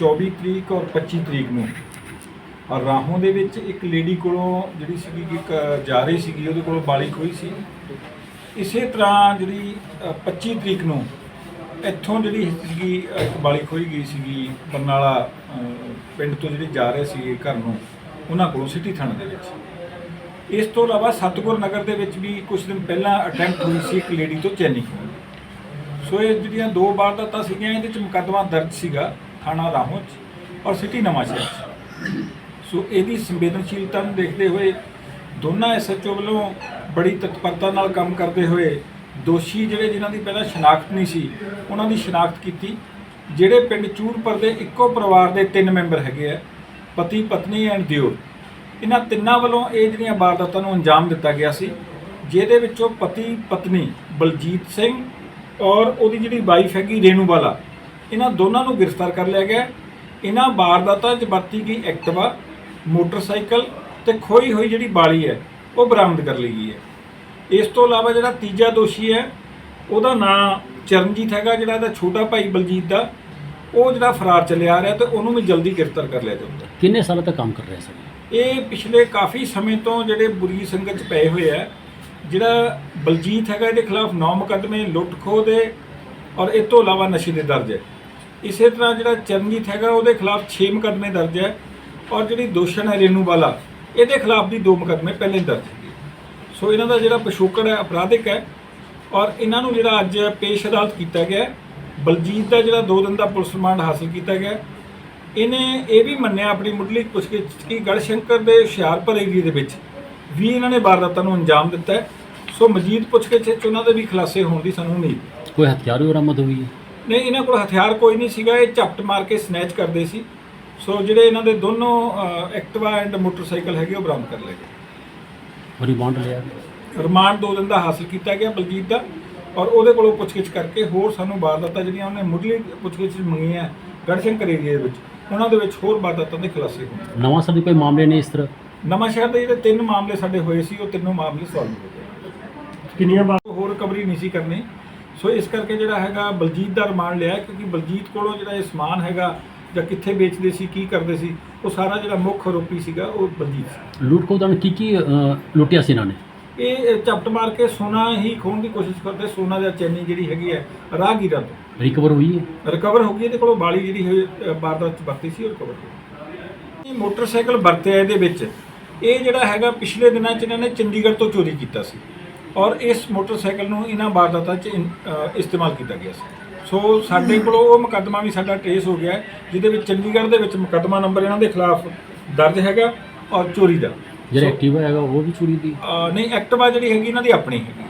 24 ਤਰੀਕ ਔਰ 25 ਤਰੀਕ ਨੂੰ। ਔਰ ਰਾਹੋਂ ਦੇ ਵਿੱਚ ਇੱਕ ਲੇਡੀ ਕੋਲੋਂ ਜਿਹੜੀ ਸੀਗੀ ਇੱਕ ਜਾ ਰਹੀ ਸੀਗੀ ਉਹਦੇ ਕੋਲੋਂ ਬਾਲੀ ਖੋਈ ਸੀ। ਇਸੇ ਤਰ੍ਹਾਂ ਜਿਹੜੀ ਅ, 25 ਤਰੀਕ ਨੂੰ ਇੱਥੋਂ ਜਿਹੜੀ ਸੀਗੀ ਇੱਕ ਬਾਲੀ ਖੋਈ ਗਈ ਸੀਗੀ ਬਰਨਾਲਾ ਪਿੰਡ ਤੋਂ ਜਿਹੜੇ ਜਾ ਰਹੇ ਸੀਗੇ ਘਰ ਨੂੰ ਉਹਨਾਂ ਕੋਲੋਂ ਸਿਟੀ ਥਾਣੇ ਦੇ ਵਿੱਚ। ਇਸ ਤੋਂ ਇਲਾਵਾ ਸਤਗੁਰ ਨਗਰ ਦੇ ਵਿੱਚ ਵੀ ਕੁਝ ਦਿਨ ਪਹਿਲਾਂ ਅਟੈਂਪਟ ਹੋਈ ਸੀ ਇੱਕ ਲੇਡੀ ਤੋਂ ਚੈਨੀ ਖੋਹਣ। ਸੋ ਇਹ ਜਿਹੜੀਆਂ ਦੋ ਵਾਰਦਾਤਾਂ ਸੀਗੀਆਂ ਇਹਦੇ ਚ ਮੁਕੱਦਮਾ ਦਰਜ ਸੀਗਾ। ਥਾਣਾ ਰਾਹੋਂ ਚ ਔਰ ਸਿਟੀ ਨਵਾਂਸ਼ਹਿਰ ਚ। ਸੋ ਇਹਦੀ ਸੰਵੇਦਨਸ਼ੀਲਤਾ ਨੂੰ ਦੇਖਦੇ ਹੋਏ ਦੋਨਾਂ ਐਸਐਚਓ ਵੱਲੋਂ ਬੜੀ ਤਤਪਰਤਾ ਨਾਲ ਕੰਮ ਕਰਦੇ ਹੋਏ ਦੋਸ਼ੀ ਜਿਹੜੇ ਜਿਨ੍ਹਾਂ ਦੀ ਪਹਿਲਾਂ ਸ਼ਨਾਖਤ ਨਹੀਂ ਸੀ, ਉਹਨਾਂ ਦੀ ਸ਼ਨਾਖਤ ਕੀਤੀ। ਜਿਹੜੇ ਪਿੰਡ ਚੂੜਪੁਰ ਦੇ ਇੱਕੋ ਪਰਿਵਾਰ ਦੇ ਤਿੰਨ ਮੈਂਬਰ ਹੈਗੇ ਆ, ਪਤੀ, ਪਤਨੀ ਐਂਡ ਦਿਓਰ। ਇਹਨਾਂ ਤਿੰਨਾਂ ਵੱਲੋਂ ਇਹ ਜਿਹੜੀਆਂ ਵਾਰਦਾਤਾਂ ਨੂੰ ਅੰਜਾਮ ਦਿੱਤਾ ਗਿਆ ਸੀ, ਜਿਹਦੇ ਵਿੱਚੋਂ ਪਤੀ, ਪਤਨੀ ਬਲਜੀਤ ਸਿੰਘ ਔਰ ਉਹਦੀ ਜਿਹੜੀ ਵਾਈਫ ਹੈਗੀ ਰੇਣੂਬਾਲਾ ਇਹਨਾਂ ਦੋਨਾਂ ਨੂੰ ਗ੍ਰਿਫਤਾਰ ਕਰ ਲਿਆ ਗਿਆ। ਇਹਨਾਂ ਵਾਰਦਾਤਾਂ 'ਚ ਵਰਤੀ ਗਈ ਐਕਟਿਵਾ ਮੋਟਰਸਾਈਕਲ ਤੇ ਖੋਈ ਹੋਈ ਜਿਹੜੀ ਬਾਲੀ ਹੈ ਉਹ ਬਰਾਮਦ ਕਰ ਲਈ ਗਈ ਹੈ। ਇਸ ਤੋਂ ਇਲਾਵਾ ਜਿਹੜਾ ਤੀਜਾ ਦੋਸ਼ੀ ਹੈ ਉਹਦਾ ਨਾਂ ਚਰਨਜੀਤ ਹੈਗਾ ਜਿਹੜਾ ਇਹਦਾ ਛੋਟਾ ਭਾਈ ਬਲਜੀਤ ਦਾ। ਉਹ ਜਿਹੜਾ ਫਰਾਰ ਚੱਲਿਆ ਆ ਰਿਹਾ ਤੇ ਉਹਨੂੰ ਵੀ ਜਲਦੀ ਗ੍ਰਿਫਤਾਰ ਕਰ ਲਿਆ ਜਾਊਗਾ। ਕਿੰਨੇ ਸਾਲਾਂ ਤੋਂ ਕੰਮ ਕਰ ਰਹੇ ਸਨ ਇਹ ਪਿਛਲੇ ਕਾਫੀ ਸਮੇਂ ਤੋਂ ਜਿਹੜੇ ਬੁਰੀ ਸੰਗਤ 'ਚ ਪਏ ਹੋਏ ਆ ਜਿਹੜਾ ਬਲਜੀਤ ਹੈਗਾ ਇਹਦੇ ਖਿਲਾਫ 9 ਮੁਕੱਦਮੇ ਲੁੱਟ ਖੋਹ ਦੇ ਔਰ ਇਹ ਤੋਂ ਇਲਾਵਾ ਨਸ਼ੇ ਦੇ ਦਰਜ ਹੈ। ਇਸੇ ਤਰ੍ਹਾਂ ਜਿਹੜਾ ਚਰਨਜੀਤ ਹੈਗਾ, ਉਹਦੇ ਖਿਲਾਫ 6 ਮੁਕੱਦਮੇ ਦਰਜ ਹੈ ਔਰ ਜਿਹੜੀ ਦੋਸ਼ਣ ਹੈ ਰੇਨੂ ਵਾਲਾ ਇਹਦੇ ਖਿਲਾਫ ਵੀ ਦੋ ਮੁਕੱਦਮੇ ਪਹਿਲੇ ਦਰਜ ਸੋ ਇਹਨਾਂ ਦਾ ਜਿਹੜਾ ਪਿਛੋਕੜ ਹੈ, ਅਪਰਾਧਿਕ ਹੈ ਔਰ ਇਹਨਾਂ ਨੂੰ ਜਿਹੜਾ ਅੱਜ ਪੇਸ਼ ਅਦਾਲਤ ਕੀਤਾ ਗਿਆ ਬਲਜੀਤ ਦਾ ਜਿਹੜਾ 2 ਦਿਨ ਦਾ ਪੁਲਿਸ ਰਿਮਾਂਡ ਹਾਸਲ ਕੀਤਾ ਗਿਆ ਇਹਨੇ ਇਹ ਵੀ ਮੰਨਿਆ ਆਪਣੀ ਮੁੱਢਲੀ ਪੁੱਛਗਿੱਛ 'ਚ ਕਿ ਗੜਸ਼ੰਕਰ ਦੇ ਹੁਸ਼ਿਆਰਪੁਰ ਏਰੀਏ ਦੇ ਵਿੱਚ ਵੀ ਇਹਨਾਂ ਨੇ ਵਾਰਦਾਤਾਂ ਨੂੰ ਅੰਜਾਮ ਦਿੱਤਾ ਸੋ ਮਜੀਦ ਪੁੱਛਗਿੱਛ 'ਚ ਉਹਨਾਂ ਦੇ ਵੀ ਖੁਲਾਸੇ ਹੋਣ ਦੀ ਸਾਨੂੰ ਉਮੀਦ ਹੈ। ਕੋਈ ਹਥਿਆਰ ਵੀ ਬਰਾਮਦ ਹੋਈ ਹੈ? ਨਹੀਂ ਇਹਨਾਂ ਕੋਲ ਹਥਿਆਰ ਕੋਈ ਨਹੀਂ ਸੀਗਾ ਇਹ ਝਪਟ ਮਾਰ ਕੇ ਸਨੈਚ ਕਰਦੇ ਸੀ। ਸੋ ਜਿਹੜੇ ਇਹਨਾਂ ਦੇ ਦੋਨੋਂ ਐਕਟਿਵਾ ਐਂਡ ਮੋਟਰਸਾਈਕਲ ਹੈਗੇ ਉਹ ਬਰਾਮਦ ਕਰ ਲਏ ਗਏ। ਰਿਮਾਂਡ ਲਿਆ ਰਿਮਾਂਡ ਦੋ ਦਿਨ ਦਾ ਹਾਸਲ ਕੀਤਾ ਗਿਆ ਬਲਜੀਤ ਦਾ ਔਰ ਉਹਦੇ ਕੋਲੋਂ ਪੁੱਛਗਿੱਛ ਕਰਕੇ ਹੋਰ ਸਾਨੂੰ ਵਾਰਦਾਤਾਂ ਜਿਹੜੀਆਂ ਉਹਨੇ ਮੁੱਢਲੀ ਪੁੱਛਗਿੱਛ ਮੰਗੀਆਂ ਗੜਸ਼ੰਕਰ ਏਰੀਆ ਦੇ ਵਿੱਚ ਉਹਨਾਂ ਦੇ ਵਿੱਚ ਹੋਰ ਵਾਰਦਾਤਾਂ ਦੇ ਖੁਲਾਸੇ ਹੋਣ ਨਵਾਂ ਸਰ ਦੇ ਕੋਈ ਮਾਮਲੇ ਨੇ ਇਸ ਤਰ੍ਹਾਂ? ਨਵਾਂ ਸ਼ਹਿਰ ਦੇ ਜਿਹੜੇ ਤਿੰਨ ਮਾਮਲੇ ਸਾਡੇ ਹੋਏ ਸੀ ਉਹ ਤਿੰਨੋਂ ਮਾਮਲੇ ਸੋਲਵ ਹੋ ਗਏ। ਕਿੰਨੀਆਂ ਵਾਰ ਹੋਰ ਰਿਕਵਰੀ ਨਹੀਂ ਸੀ ਕਰਨੀ। ਸੋ ਇਸ ਕਰਕੇ ਜਿਹੜਾ ਹੈਗਾ ਬਲਜੀਤ ਦਾ ਰਿਮਾਂਡ ਲਿਆ ਕਿਉਂਕਿ ਬਲਜੀਤ ਕੋਲੋਂ ਜਿਹੜਾ ਇਹ ਸਮਾਨ ਹੈਗਾ ਜਾਂ ਕਿੱਥੇ ਵੇਚਦੇ ਸੀ ਕੀ ਕਰਦੇ ਸੀ ਉਹ ਸਾਰਾ ਜਿਹੜਾ ਮੁੱਖ ਆਰੋਪੀ ਸੀਗਾ ਉਹ ਬਲਜੀਤ ਸੀ। ਲੁੱਟ ਖੋਹ ਦੌਰਾਨ ਕੀ ਕੀ ਲੁੱਟਿਆ ਸੀ ਇਹਨਾਂ ਨੇ? ਇਹ ਝਪਟ ਮਾਰ ਕੇ ਸੋਨਾ ਹੀ ਖੋਣ ਦੀ ਕੋਸ਼ਿਸ਼ ਕਰਦੇ ਸੋਨਾ ਜਾਂ ਚੈਨੀ ਜਿਹੜੀ ਹੈਗੀ ਹੈ ਰਾਹਗੀਰਾਂ ਤੋਂ। ਰਿਕਵਰ ਹੋਈ ਹੈ? ਰਿਕਵਰ ਹੋ ਗਈ ਇਹਦੇ ਕੋਲੋਂ ਬਾਲੀ ਜਿਹੜੀ ਹੋਈ ਅ, ਵਾਰਦਾਤ ਚ ਵਰਤੀ ਸੀ ਉਹ ਰਿਕਵਰ ਹੋ ਗਈ ਇਹ ਮੋਟਰਸਾਈਕਲ ਵਰਤਿਆ ਇਹਦੇ ਵਿੱਚ। ਇਹ ਜਿਹੜਾ ਹੈਗਾ ਪਿਛਲੇ ਦਿਨਾਂ ਚ ਇਹਨਾਂ ਨੇ ਚੰਡੀਗੜ੍ਹ ਤੋਂ ਚੋਰੀ ਕੀਤਾ ਸੀ। ਔਰ ਇਸ ਮੋਟਰਸਾਈਕਲ ਨੂੰ ਇਹਨਾਂ ਵਾਰਦਾਤਾਂ ਚ ਇਨ- ਅ, ਇਸਤੇਮਾਲ ਕੀਤਾ ਗਿਆ ਸੀ। ਸੋ ਸਾਡੇ ਕੋਲੋਂ ਉਹ ਮੁਕੱਦਮਾ ਵੀ ਸਾਡਾ ਟ੍ਰੇਸ ਹੋ ਗਿਆ ਹੈ, ਜਿਹਦੇ ਵਿੱਚ ਚੰਡੀਗੜ੍ਹ ਦੇ ਵਿੱਚ ਮੁਕੱਦਮਾ ਨੰਬਰ ਇਹਨਾਂ ਦੇ ਖਿਲਾਫ ਦਰਜ ਹੈਗਾ ਔਰ ਚੋਰੀ ਦਾ। ਜਿਹੜਾ ਐਕਟਿਵਾ ਹੈਗਾ ਉਹ ਵੀ ਚੋਰੀ ਦੀ? ਅ, ਨਹੀਂ ਐਕਟਿਵਾ ਜਿਹੜੀ ਹੈਗੀ ਇਹਨਾਂ ਦੀ ਆਪਣੀ ਹੈਗੀ।